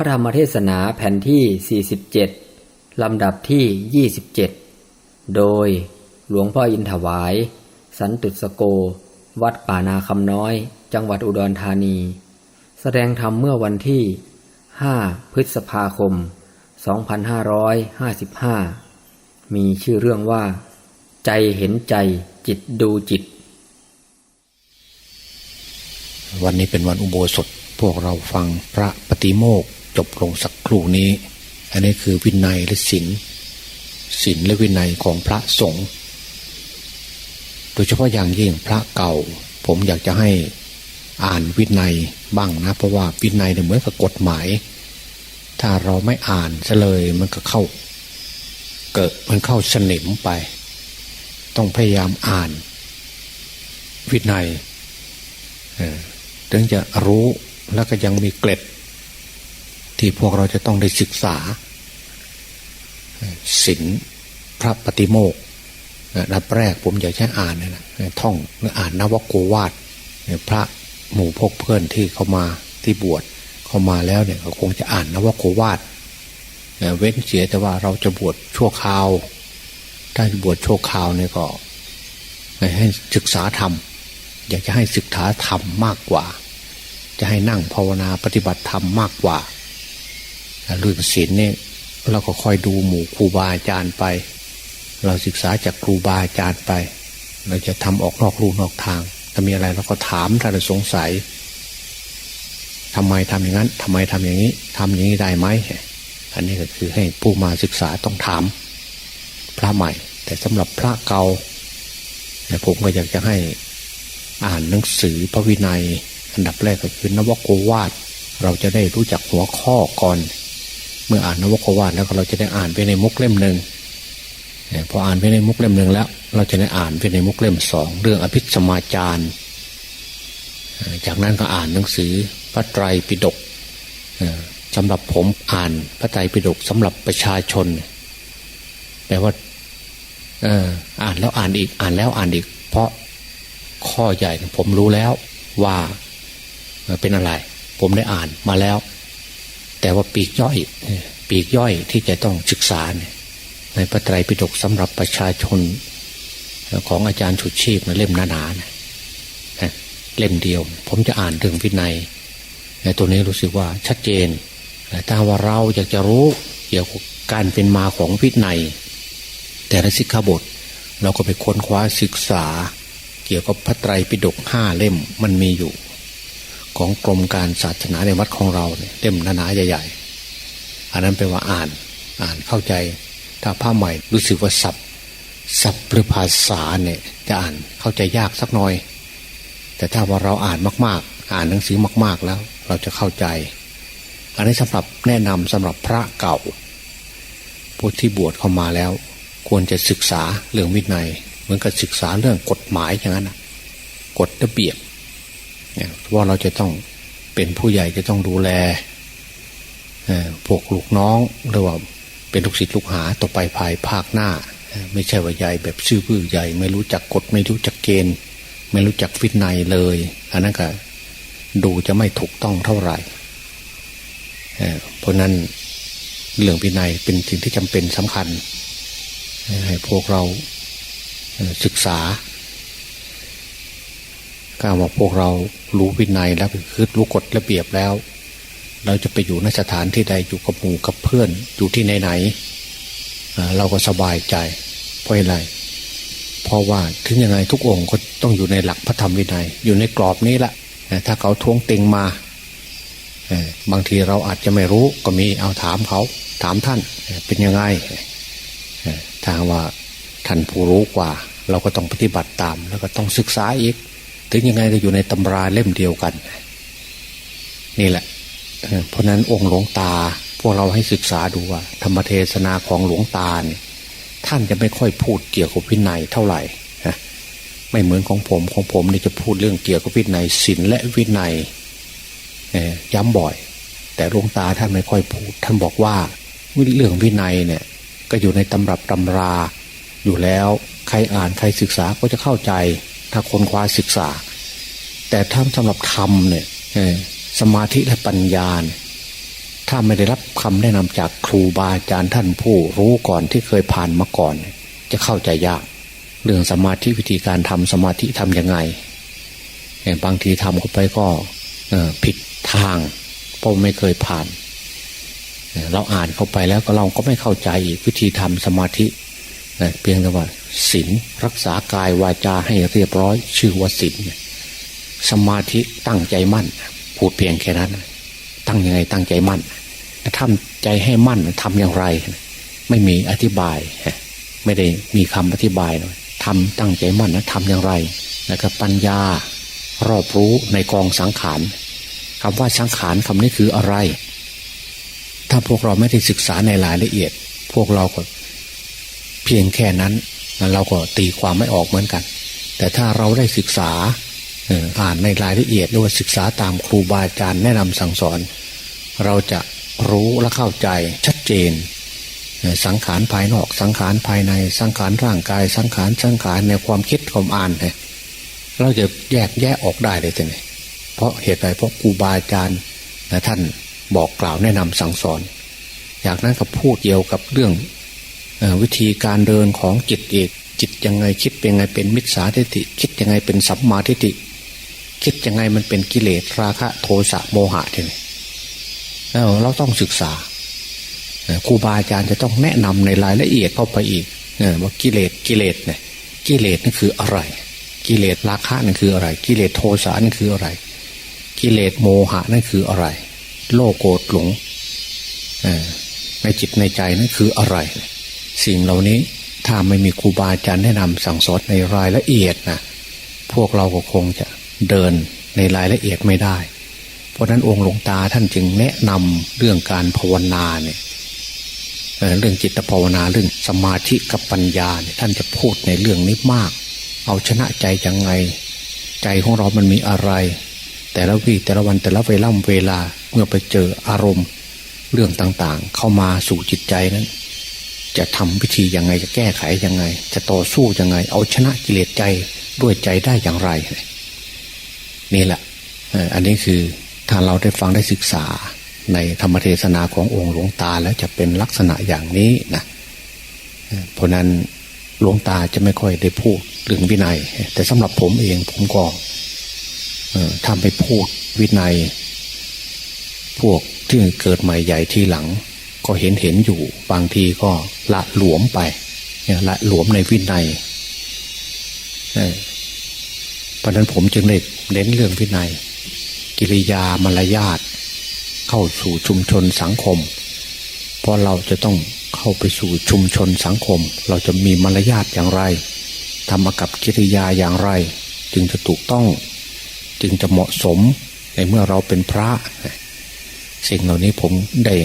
พระธรรมเทศนาแผ่นที่ 47 ลำดับที่ 27 โดยหลวงพ่ออินถวาย สันตุสโก วัดป่านาคำน้อย จังหวัดอุดรธานี แสดงธรรมเมื่อวันที่ 5 พฤษภาคม 2555 มีชื่อเรื่องว่า ใจเห็นใจจิตดูจิต วันนี้เป็นวันอุโบสถพวกเราฟังพระปฏิโมกข์ จบลงสักครู่นี้ อันนี้คือวินัยและศีลศีลและวินัยของพระสงฆ์โดยเฉพาะอย่างยิ่งพระเก่า ผมอยากจะให้อ่านวินัยบ้างนะเพราะว่าวินัยเนี่ยเหมือนกับกฎหมาย ถ้าเราไม่อ่านซะเลยมันก็เข้า เกิดมันเข้าสนิมไป ต้องพยายามอ่าน วินัยถึงจะรู้แล้วก็ยังมีเกล็ด ที่พวกเราจะต้องได้ศึกษาศีลพระปฏิโมกข์นับแรกผมอยากใช้อ่านนะท่องอ่านนวโกวาทพระหมู่พกเพื่อนที่เขามาที่บวชเข้ามาแล้วเนี่ยเขาคงจะอ่านนวโกวาทเว้นเสียแต่ว่าเราจะบวชชั่วคราว ถ้าบวชชั่วคราวเนี่ยก็ให้ศึกษาธรรม อยากจะให้ศึกษาธรรมมากกว่า จะให้นั่งภาวนาปฏิบัติธรรมมากกว่า เรื่องศีลเนี่ยเราก็คอยดูหมู่ครูบาอาจารย์ไป เราศึกษาจากครูบาอาจารย์ไป เราจะทำออกนอกรูนอกทางถ้ามีอะไรเราก็ถามถ้าเราสงสัยทำไมทำอย่างนั้นทำไมทำอย่างนี้ทำอย่างนี้ได้ไหมอันนี้ก็คือให้ผู้มาศึกษาต้องถาม พระใหม่ แต่สำหรับพระเก่าผมก็อยากจะให้อ่านหนังสือพระวินัย อันดับแรกก็คือนวโกวาทเราจะได้รู้จักหัวข้อก่อน เมื่ออ่านนวโกวาทแล้วเราจะได้อ่านไปในมุกเล่มหนึ่งพออ่านไปในมุกเล่มหนึ่งแล้ว เราจะได้อ่านไปในมุกเล่มสองเรื่องอภิสมาจารจากนั้นก็อ่านหนังสือพระไตรปิฎกสำหรับผมอ่านพระไตรปิฎกสำหรับประชาชนแปลว่าอ่านแล้วอ่านอีกอ่านแล้วอ่านอีก เพราะข้อใหญ่ผมรู้แล้วว่าเป็นอะไร ผมได้อ่านมาแล้ว แต่ว่าปีกย่อยปีกย่อยที่จะต้องศึกษาในพระไตรปิฎกสำหรับประชาชน ของอาจารย์ฉุดชีพเล่มหนาๆเล่มเดียว ผมจะอ่านถึงวินัยในตัวนี้รู้สึกว่าชัดเจนถ้าว่าเราอยากจะรู้เกี่ยวกับการเป็นมาของวินัย แต่ละสิกขาบท เราก็ไปค้นคว้าศึกษา เกี่ยวกับพระไตรปิฎกห้าเล่มมันมีอยู่ ของกรมการศาสนาในวัดของเราเนี่ยเล่มหนาๆใหญ่ ๆ อันนั้นแปลว่าอ่านอ่านเข้าใจ ถ้าผ้าใหม่รู้สึกว่าสับสับหรือภาษาเนี่ยจะอ่านเข้าใจยากสักหน่อย แต่ถ้าว่าเราอ่านมากๆ อ่านหนังสือมาก ๆแล้ว เราจะเข้าใจ อันนี้สำหรับแนะนำสำหรับพระเก่าผู้ที่บวชเข้ามาแล้ว ควรจะศึกษาเรื่องวินัย เหมือนกับศึกษาเรื่องกฎหมายอย่างนั้นกฎระเบียบเนี่ย ว่าเราจะต้องเป็นผู้ใหญ่จะต้องดูแลพวกลูกน้องหรือว่าเป็นลูกศิษย์ลูกหาต่อไปภายภาคหน้า ไม่ใช่ว่าใหญ่แบบชื่อพื้อใหญ่ ไม่รู้จักกฎไม่รู้จักเกณฑ์ ไม่รู้จักฟิตในเลย อันนั้นก็ดูจะไม่ถูกต้องเท่าไหร่เพราะนั้นเรื่องวินัยเป็นสิ่งที่จำเป็นสำคัญ ให้พวกเราศึกษา ก้าบอกพวกเรารู้วินัยแล้วคือรู้กฎระเบียบแล้ว เราจะไปอยู่ในสถานที่ใดอยู่กับหมู่กับเพื่อนอยู่ที่ไหนไหนเราก็สบายใจเพราะอะไรเพราะว่าถึงยังไงทุกองค์ก็ต้องอยู่ในหลักพระธรรมวินัย อยู่ในกรอบนี้แหละถ้าเขาท้วงติงมาบางทีเราอาจจะไม่รู้ก็มีเอาถามเขาถามท่านเป็นยังไงทางว่าท่านผู้รู้กว่า เราก็ต้องปฏิบัติตามแล้วก็ต้องศึกษาอีก ถึงยังไงก็อยู่ในตำราเล่มเดียวกัน นี่แหละเพราะนั้นองค์หลวงตา พวกเราให้ศึกษาดูว่า ธรรมเทศนาของหลวงตาเนี่ยท่านจะไม่ค่อยพูดเกี่ยวกับวินัยเท่าไหร่นะไม่เหมือนของผมของผมนี่จะพูดเรื่องเกี่ยวกับวินัยศีลและวินัยย้ำบ่อย แต่หลวงตาท่านไม่ค่อยพูด ท่านบอกว่าเรื่องวินัยเนี่ย ก็อยู่ในตำรับตำราอยู่แล้วใครอ่านใครศึกษาก็จะเข้าใจ ถ้าคนคว้าศึกษา แต่ถ้าสำหรับธรรมเนี่ยสมาธิและปัญญาถ้าไม่ได้รับคำแนะนำจากครูบาอาจารย์ท่านผู้รู้ก่อนที่เคยผ่านมาก่อน จะเข้าใจยาก เรื่องสมาธิวิธีการทำสมาธิทำยังไงบางทีทำเข้าไปก็ผิดทางเพราะไม่เคยผ่าน เราอ่านเข้าไปแล้วก็เราก็ไม่เข้าใจอีกวิธีทำสมาธิเพียงแต่ว่า ศีลรักษากายวาจาให้เรียบร้อย ชื่อว่าศีลสมาธิตั้งใจมั่น พูดเพียงแค่นั้น ตั้งยังไงตั้งใจมั่นทำใจให้มั่นทำอย่างไร ไม่มีอธิบาย ไม่ได้มีคำอธิบายทำตั้งใจมั่นนะทำอย่างไรแล้วก็ปัญญารอบรู้ในกองสังขารคำว่าสังขารคำนี้คืออะไร ถ้าพวกเราไม่ได้ศึกษาในรายละเอียด พวกเราก็เพียงแค่นั้น เราก็ตีความไม่ออกเหมือนกัน แต่ถ้าเราได้ศึกษาอ่านในรายละเอียดหรือว่าศึกษาตามครูบาอาจารย์แนะนำสั่งสอน เราจะรู้และเข้าใจชัดเจน สังขารภายนอก สังขารภายในสังขารร่างกาย สังขารสังขารในความคิดความอ่านเนี่ยเราจะแยกแยะออกได้เลยทีนี้เพราะเหตุใดเพราะครูบาอาจารย์นะท่านบอกกล่าวแนะนำสั่งสอน จากนั้นก็พูดเกี่ยวกับเรื่อง วิธีการเดินของจิตเอกจิตยังไงคิดเป็นไงเป็นมิจฉาทิฏฐิคิดยังไงเป็นสัมมาทิฏฐิคิดยังไงมันเป็นกิเลสราคะโทสะโมหะทีนี้เราต้องศึกษาครูบาอาจารย์จะต้องแนะนำในรายละเอียดเข้าไปอีกว่ากิเลสกิเลสเนี่ยกิเลสนั่นคืออะไร กิเลสราคะนั่นคืออะไร กิเลสโทสะนั่นคืออะไร กิเลสโมหะนั่นคืออะไร โลโกรธหลงในจิตในใจนั่นคืออะไร สิ่งเหล่านี้ถ้าไม่มีครูบาอาจารย์แนะนำสั่งสอนในรายละเอียดนะพวกเราก็คงจะเดินในรายละเอียดไม่ได้ เพราะนั้นองค์หลวงตาท่านจึงแนะนำเรื่องการภาวนาเนี่ยเรื่องจิตภาวนาเรื่องสมาธิกับปัญญาเนี่ยท่านจะพูดในเรื่องนี้มาก เอาชนะใจยังไง ใจของเรามันมีอะไร แต่ละวีแต่ละวันแต่ละเวล่ำเวลาเมื่อไปเจออารมณ์ เรื่องต่างๆ เข้ามาสู่จิตใจนั้น จะทำวิธียังไงจะแก้ไขยังไง จะต่อสู้ยังไง เอาชนะกิเลสใจด้วยใจได้อย่างไร นี่แหละอันนี้คือถ้าเราได้ฟังได้ศึกษาในธรรมเทศนาขององค์หลวงตาแล้วจะเป็นลักษณะอย่างนี้นะเพราะนั้นหลวงตาจะไม่ค่อยได้พูดเรื่องวินัย แต่สำหรับผมเองผมก็ทำไปพูดวินัย พวกที่เกิดใหม่ใหญ่ทีหลัง ก็เห็นเห็นอยู่บางทีก็ละหลวมไปละหลวมในวินัยเพราะนั้นผมจึงเน้นเน้นเรื่องวินัย กิริยามารยาทเข้าสู่ชุมชนสังคม เพราะเราจะต้องเข้าไปสู่ชุมชนสังคม เราจะมีมารยาทอย่างไรทำกับกิริยาอย่างไร จึงจะถูกต้อง จึงจะเหมาะสมในเมื่อเราเป็นพระ สิ่งเหล่านี้ผมได้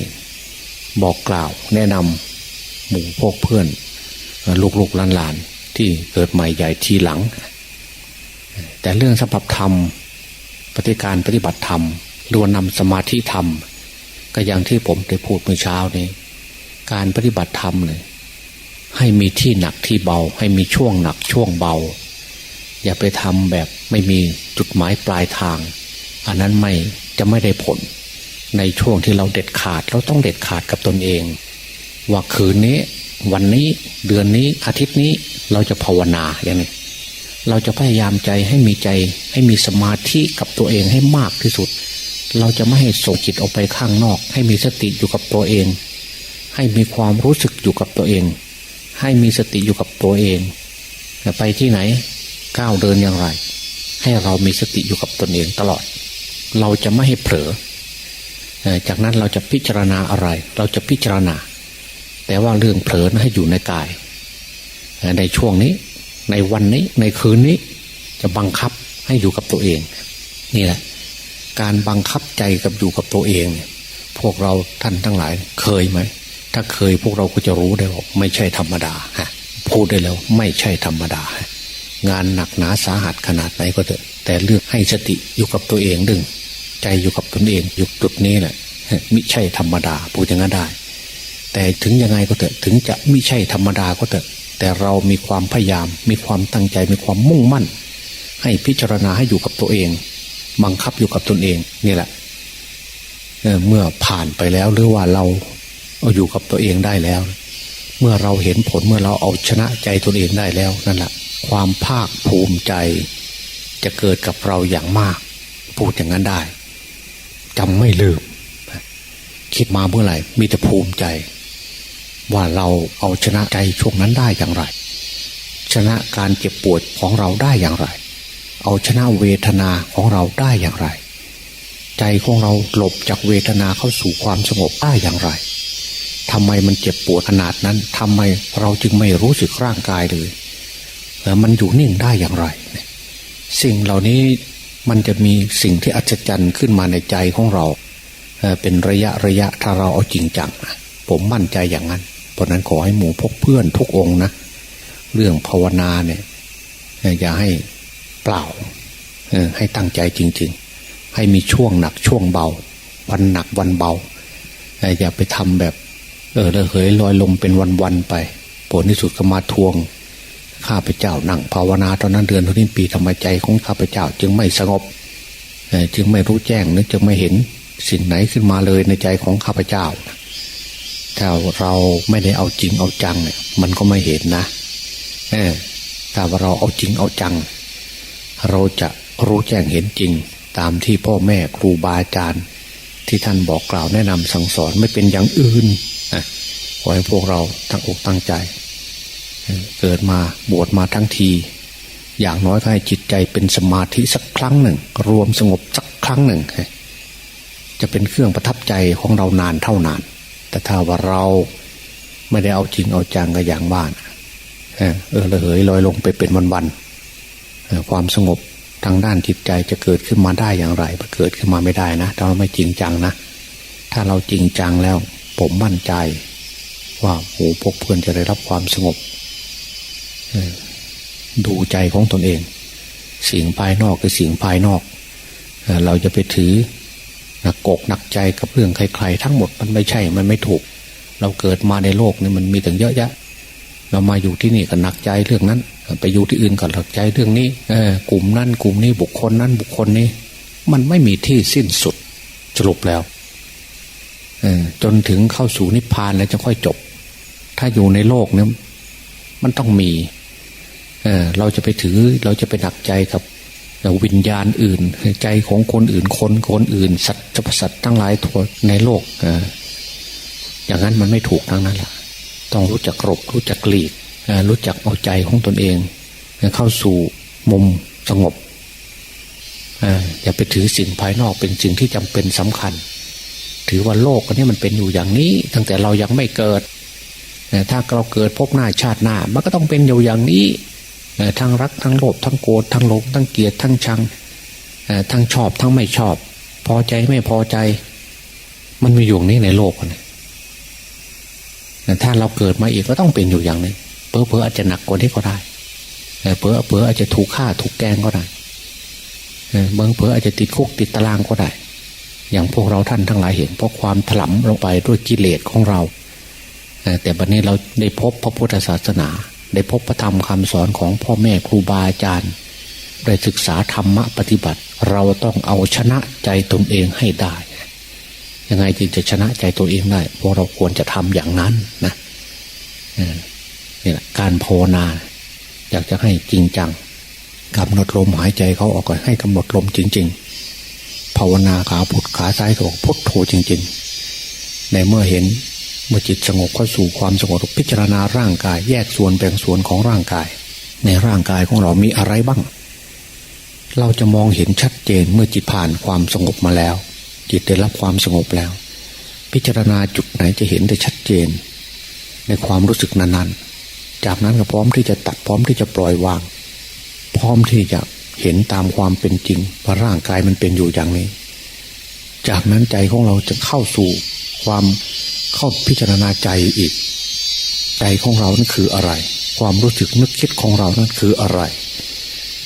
บอกกล่าว แนะนำหมู่พวกเพื่อน ลูกๆหลานๆที่เกิดใหม่ใหญ่ทีหลัง แต่เรื่องสัพพธรรม ปฏิการปฏิบัติธรรมรว่านำสมาธิธรรม ก็อย่างที่ผมได้พูดเมื่อเช้านี้ การปฏิบัติธรรมเลยให้มีที่หนักที่เบา ให้มีช่วงหนักช่วงเบา อย่าไปทำแบบไม่มีจุดหมายปลายทาง อันนั้นไม่จะไม่ได้ผล ในช่วงที่เราเด็ดขาดเราต้องเด็ดขาดกับตนเอง ว่าคืนนี้ วันนี้เดือนนี้อาทิตย์นี้เราจะภาวนาอย่างนี้เราจะพยายามใจให้มีใจ ให้มีสมาธิกับตัวเองให้มากที่สุด เราจะไม่ให้ส่งจิตออกไปข้างนอก ให้มีสติอยู่กับตัวเอง ให้มีความรู้สึกอยู่กับตัวเอง ให้มีสติอยู่กับตัวเองไปที่ไหนก้าวเดินอย่างไร ให้เรามีสติอยู่กับตนเองตลอด เราจะไม่ให้เผลอ จากนั้นเราจะพิจารณาอะไร เราจะพิจารณา แต่ว่าเรื่องเผลอให้อยู่ในกาย ในช่วงนี้ ในวันนี้ ในคืนนี้ จะบังคับให้อยู่กับตัวเอง นี่แหละ การบังคับใจกับอยู่กับตัวเองเนี่ยพวกเราท่านทั้งหลายเคยไหม ถ้าเคยพวกเราก็จะรู้ได้ว่าไม่ใช่ธรรมดาฮะพูดได้แล้วไม่ใช่ธรรมดา งานหนักหนาสาหัสขนาดไหนก็เถอะ แต่เลือกให้สติอยู่กับตัวเองดึง ใจอยู่กับตนเองอยู่จุดนี้แหละมิใช่ธรรมดาพูดอย่างนั้นได้ แต่ถึงยังไงก็เถอะถึงจะม่ใช่ธรรมดาก็เถอะ แต่เรามีความพยายาม มีความตั้งใจมีความมุ่งมั่น ให้พิจารณาให้อยู่กับตัวเอง บังคับอยู่กับตนเองนี่แหละเเมื่อผ่านไปแล้วหรือว่าเราเอาอยู่กับตัวเองได้แล้ว เมื่อเราเห็นผลเมื่อเราเอาชนะใจตัวเองได้แล้วนั่นแหละความภาคภูมิใจ จะเกิดกับเราอย่างมาก พูดอย่างนั้นได้ จำไม่ลืม คิดมาเมื่อไหร่ มีแต่ภูมิใจ ว่าเราเอาชนะใจช่วงนั้นได้อย่างไร ชนะการเจ็บปวดของเราได้อย่างไร เอาชนะเวทนาของเราได้อย่างไร ใจของเราหลบจากเวทนาเข้าสู่ความสงบได้อย่างไรทำไมมันเจ็บปวดขนาดนั้นทำไมเราจึงไม่รู้สึกร่างกายเลยแล้วมันอยู่นิ่งได้อย่างไรสิ่งเหล่านี้ มันจะมีสิ่งที่อัศจรรย์ขึ้นมาในใจของเราเป็นระยะระยะถ้าเราเอาจริงจังผมมั่นใจอย่างนั้น เพราะนั้นขอให้หมู่พกเพื่อนทุกองนะ เรื่องภาวนาเนี่ยอย่าให้เปล่าให้ตั้งใจจริง ๆ ให้มีช่วงหนักช่วงเบา วันหนักวันเบา อย่าไปทำแบบ เออระเหยลอยลมเป็นวันๆไป ผลที่สุดก็มาทวง ข้าพเจ้านั่งภาวนาตอนนั้นเดือนเท่านี้ปีทำไมใจของข้าพเจ้าจึงไม่สงบจึงไม่รู้แจ้งนึกจึงไม่เห็นสิ่งไหนขึ้นมาเลยในใจของข้าพเจ้าถ้าเราไม่ได้เอาจริงเอาจังเนี่ยมันก็ไม่เห็นนะถ้าเราเอาจริงเอาจัง เราจะรู้แจ้งเห็นจริง ตามที่พ่อแม่ครูบาอาจารย์ ที่ท่านบอกกล่าวแนะนำสั่งสอนไม่เป็นอย่างอื่นขอให้พวกเราตั้งอกตั้งใจ เกิดมาบวชมาทั้งที อย่างน้อยก็ให้จิตใจเป็นสมาธิสักครั้งหนึ่ง รวมสงบสักครั้งหนึ่ง จะเป็นเครื่องประทับใจของเรานานเท่านาน แต่ถ้าว่าเราไม่ได้เอาจริงเอาจังก็อย่างบ้านเออเออระเหยลอยลงไปเป็นวันๆความสงบทางด้านจิตใจจะเกิดขึ้นมาได้อย่างไรมันเกิดขึ้นมาไม่ได้นะถ้าเราไม่จริงจังนะ ถ้าเราจริงจังแล้ว ผมมั่นใจ ว่าหมู่พกเพื่อนจะได้รับความสงบ ดูใจของตนเอง สิ่งภายนอกคือสิ่งภายนอก เราจะไปถือหนักกกหนักใจกับเรื่องใคร ๆ ทั้งหมดมันไม่ใช่มันไม่ถูก เราเกิดมาในโลกนี้มันมีถึงเยอะแยะ เรามาอยู่ที่นี่ก็หนักใจเรื่องนั้น ไปอยู่ที่อื่นก็หนักใจเรื่องนี้เอกลุ่มนั้นกลุ่มนี้บุคคลนั้นบุคคลนี้ มันไม่มีที่สิ้นสุดสรุปแล้วเอจนถึงเข้าสู่นิพพานแล้วจะค่อยจบ ถ้าอยู่ในโลกเนี่ยมันต้องมี เราจะไปถือเราจะไปหนักใจกับวิญญาณอื่น ใจของคนอื่นคนคนอื่น สัตว์สรรพสัตว์ทั้งหลายทั่วในโลกอย่างนั้นมันไม่ถูกทั้งนั้นแหละต้องรู้จักกรบรู้จักหลีกรู้จักเอาใจของตนเอง เข้าสู่มุมสงบอย่าไปถือสิ่งภายนอกเป็นสิ่งที่จำเป็นสำคัญ ถือว่าโลกอันนี้มันเป็นอยู่อย่างนี้ ตั้งแต่เรายังไม่เกิดถ้าเราเกิดพบหน้าชาติหน้า มันก็ต้องเป็นอยู่อย่างนี้ ทั้งรักทั้งโลภทั้งโกรธทั้งหลงทั้งเกลียดทั้งชังทั้งชอบทั้งไม่ชอบ พอใจไม่พอใจ มันมีอยู่นี้ในโลกนี่ถ้าเราเกิดมาอีกก็ต้องเป็นอยู่อย่างนี้เพอเพออาจจะหนักกว่านี้ก็ได้เออเพอเพออาจจะถูกฆ่าถูกแกงก็ได้เออเบื้องเพออาจจะติดคุกติดตารางก็ได้ อย่างพวกเราท่านทั้งหลายเห็น เพราะความถลำลงไปด้วยกิเลสของเราแต่บัดนี้เราได้พบพระพุทธศาสนา ได้พบพระธรรมคำสอนของพ่อแม่ครูบาอาจารย์ ได้ศึกษาธรรมะปฏิบัติ เราต้องเอาชนะใจตนเองให้ได้ ยังไงจึงจะชนะใจตัวเองได้เพราะเราควรจะทำอย่างนั้นนะนี่แหละการภาวนาอยากจะให้จริงจังกำหนดลมหายใจเขาออกก่อนให้กำหนดลมจริง ๆ ภาวนาขาพุทขาซ้ายก็บอกพุทโธจริง ๆ ในเมื่อเห็น มื่อจิตสงบเข้าสู่ความสงบพิจารณาร่างกาย แยกส่วนแบ่งส่วนของร่างกาย ในร่างกายของเรามีอะไรบ้าง เราจะมองเห็นชัดเจนเมื่อจิตผ่านความสงบมาแล้ว จิตได้รับความสงบแล้ว พิจารณาจุดไหนจะเห็นได้ชัดเจน ในความรู้สึกนั้นๆ จากนั้นก็พร้อมที่จะตัดพร้อมที่จะปล่อยวาง พร้อมที่จะเห็นตามความเป็นจริงว่าร่างกายมันเป็นอยู่อย่างนี้ จากนั้นใจของเราจะเข้าสู่ความ เข้าพิจารณาใจอีก ใจของเรานั้นคืออะไร ความรู้สึกนึกคิดของเรานั้นคืออะไร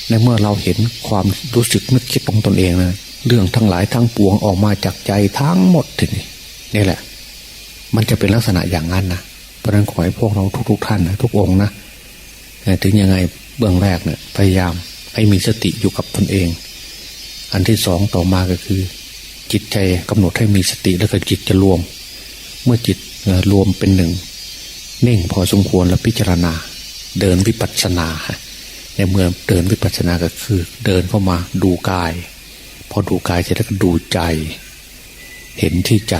ในเมื่อเราเห็นความรู้สึกนึกคิดของตนเองนะเรื่องทั้งหลายทั้งปวงออกมาจากใจทั้งหมดทีนี้นี่แหละ มันจะเป็นลักษณะอย่างนั้นนะเพราะนั้นขอให้พวกเราทุกๆทท่านนะทุกองนะถึงยังไงเบื้องแรกเนี่ยพยายามให้มีสติอยู่กับตนเอง อันที่สองต่อมาก็คือ จิตใจกำหนดให้มีสติแล้วก็จิตจะรวม มื่อจิตรวมเป็นหนึ่งนิ่งพอสมควรแล้วพิจารณา เดินวิปัสสนาในเมื่อเดินวิปัสสนาก็คือ เดินเข้ามาดูกาย พอดูกายเสร็จแล้วก็ดูใจ เห็นที่ใจ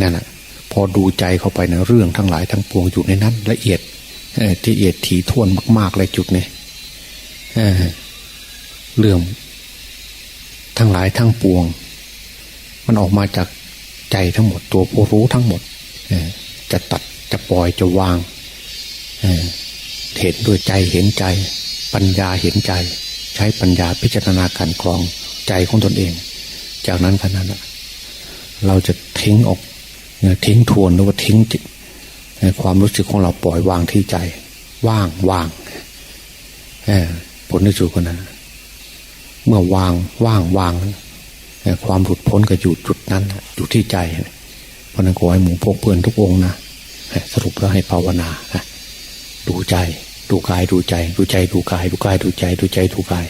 นั่นแหะพอดูใจเข้าไปในะเรื่องทั้งหลายทั้งปวงอยู่ในนั้น ละเอียดที่ละเอียดถี่ถ้วนมาก ๆเลยจุดนี้เรื่องทั้งหลายทั้งปวง มันออกมาจาก ใจทั้งหมดตัวผู้รู้ทั้งหมดจะตัดจะปล่อยจะวางเห็นด้วยใจเห็นใจ ปัญญาเห็นใจ ใช้ปัญญาพิจารณาการกรองใจของตนเอง จากนั้นขนาดนั้นเราจะทิ้งออกทิ้งทวนหรือว่าทิ้งความรู้สึกของเราปล่อยวางที่ใจ ว่างวางผลที่สุดคนนั้นเมื่อวางว่างวางเอ่อ ความหลุดพ้นก็อยู่จุดนั้นอยู่ที่ใจเพราะนั้นขอให้หมู่พกเพื่อนทุกองนะสรุปแล้วให้ภาวนาดูใจ ดูกายดูใจ ดูใจดูกาย ดูกายดูใจ ดูใจดูกาย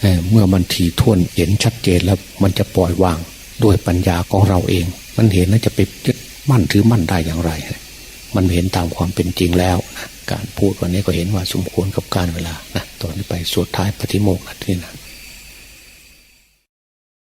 เอ่อเมื่อมันถี่ถ้วนเห็นชัดเจนแล้วมันจะปล่อยวางด้วยปัญญาของเราเอง มันเห็นแล้วจะไปยึดมั่นถือมั่นได้อย่างไร มันเห็นตามความเป็นจริงแล้วนะการพูดวันนี้ก็เห็นว่าสมควรกับการเวลานะตอนนี้ไปสวดท้ายปฏิโมกข์นะที่นะ